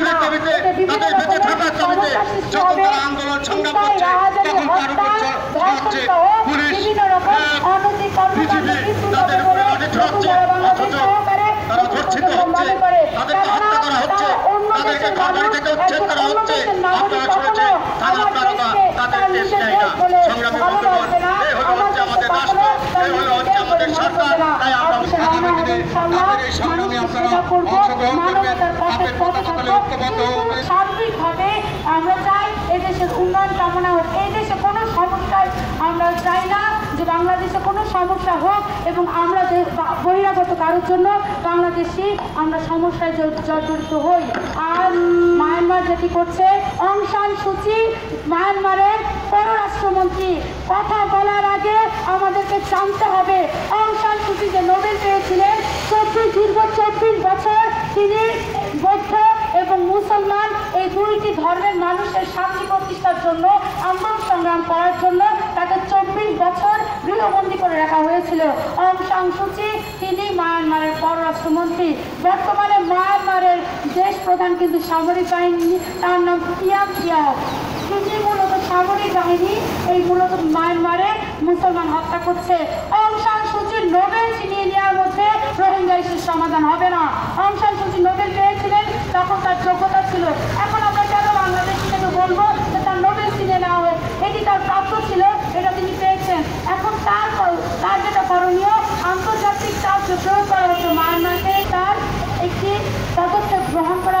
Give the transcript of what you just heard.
মুক্তির দাবিতে তাদের বেঁচে থাকার দাবিতে যখন তারা আন্দোলন সংগ্রাম করছে তখন তার উপর চড়াচ্ছে পুলিশ বিজেপি তাদের উপরে লাঠি চড়াচ্ছে অথচ তারা ধর্ষিত হচ্ছে তাদেরকে হত্যা করা হচ্ছে তাদেরকে কাবাড়ি থেকে উচ্ছেদ করা হচ্ছে আপনারা শুনেছেন থানা আপনারা তাদের দেশ নেয় না সংগ্রামী বন্ধুগণ এই হলো হচ্ছে আমাদের রাষ্ট্র এই হলো হচ্ছে আমাদের সরকার তাই আমরা আগামী দিনে ঐক্যবদ্ধ হবেন সার্বিকভাবে আমরা চাই এদেশের উন্নয়ন কামনা হোক। এই দেশে কোনো সমস্যায় আমরা চাই না যে বাংলাদেশে কোনো সমস্যা হোক এবং আমরা বহিরাগত কারোর জন্য বাংলাদেশি আমরা সমস্যায় জর্জরিত হই। আর মায়ানমার যেটি করছে অং সান সুচি মায়ানমারের পররাষ্ট্রমন্ত্রী। কথা বলার আগে আমাদেরকে জানতে হবে অং সান সুচি যে নোবেল চব্বিশ চব্বিশ বছর, তিনি বৌদ্ধ এবং মুসলমান, এই দুইটি ধর্মের মানুষের শান্তি প্রতিষ্ঠার জন্য, আন্দোলন সংগ্রাম করার জন্য তাকে চব্বিশ বছর গৃহবন্দী করে রাখা হয়েছিল। অং সাং সুচি তিনি মায়ানমারের পররাষ্ট্রমন্ত্রী। বর্তমানে মায়ানমারের দেশ প্রধান কিন্তু সামরিক বাহিনী, তার নাম তিয়াম তিয়াও তিনি মূলত সামরিক বাহিনী, এই মূলত মায়ানমারে মুসলমান হত্যা করছে। অং সান সুচির নোবেল ছিনিয়ে নেওয়ার মধ্যে রোহিঙ্গা ইস্যুর সমাধান হবে না অং সান সুচি নোবেল পেয়েছিলেন তখন তার যোগ্যতা ছিল এখন আমরা কেন বাংলাদেশ থেকে বলব যে তার নোবেল ছিনিয়ে নেওয়া হোক এটি তার প্রাপ্য ছিল এটা তিনি পেয়েছেন এখন তার কর- তার যেটা করণীয় আন্তর্জাতিক চাপ যে প্রয়োগ করা হচ্ছে মায়ানমারকে তার একটি পদক্ষেপ গ্রহণ করা